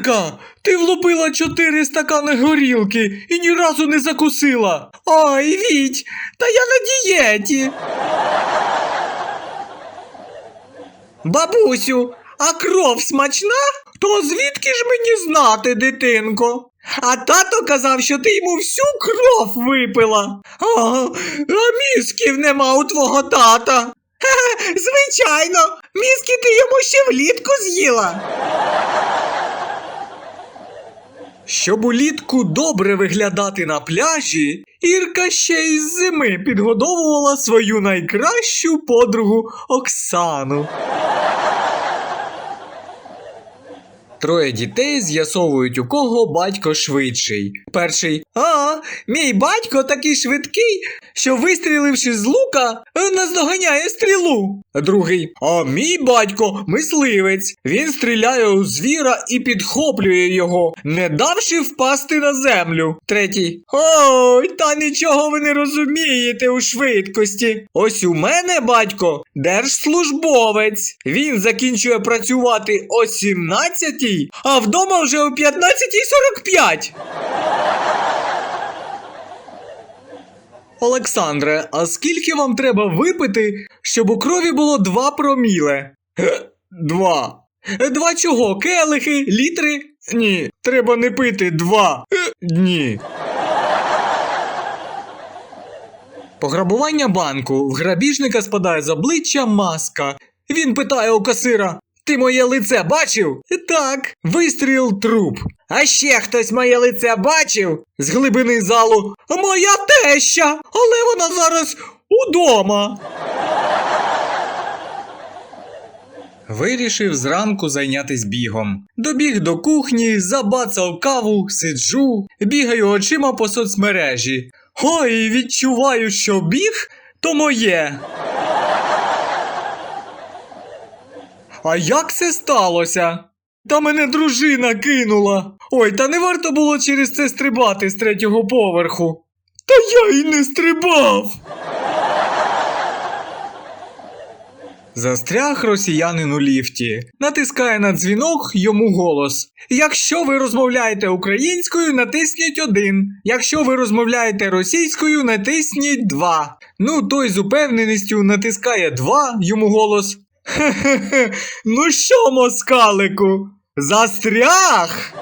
Ірка, ти влупила чотири стакани горілки і ні разу не закусила. Ой, Віть, та я на дієті. Бабусю, а кров смачна? То звідки ж мені знати, дитинко? А тато казав, що ти йому всю кров випила. А, а мізків нема у твого тата. Звичайно, мізки ти йому ще влітку з'їла. Щоб улітку добре виглядати на пляжі, Ірка ще й з зими підгодовувала свою найкращу подругу Оксану. Троє дітей з'ясовують, у кого батько швидший. Перший. А, мій батько такий швидкий, що вистріливши з лука, наздоганяє стрілу. Другий. А мій батько мисливець. Він стріляє у звіра і підхоплює його, не давши впасти на землю. Третій. Ой, та нічого ви не розумієте у швидкості. Ось у мене батько держслужбовець. Він закінчує працювати о 17 а вдома вже о 15.45. Олександре, а скільки вам треба випити, щоб у крові було 2 проміле? Два. Два чого? Келихи, літри? Ні, треба не пити два. Е, Ні. Пограбування банку. В грабіжника спадає з обличчя маска. Він питає у касира: Ти моє лице бачив? Так. Вистріл труп. А ще хтось моє лице бачив? З глибини залу. Моя теща, але вона зараз удома. Вирішив зранку зайнятись бігом. Добіг до кухні, забацав каву, сиджу, бігаю очима по соцмережі. Ой, відчуваю, що біг то моє. А як це сталося? Та мене дружина кинула. Ой, та не варто було через це стрибати з третього поверху. Та я й не стрибав. Застряг росіянин у ліфті. Натискає на дзвінок йому голос. Якщо ви розмовляєте українською, натисніть один. Якщо ви розмовляєте російською, натисніть два. Ну, той з упевненістю натискає два, йому голос. Хе-хе-хе, ну що, москалику? Застряг?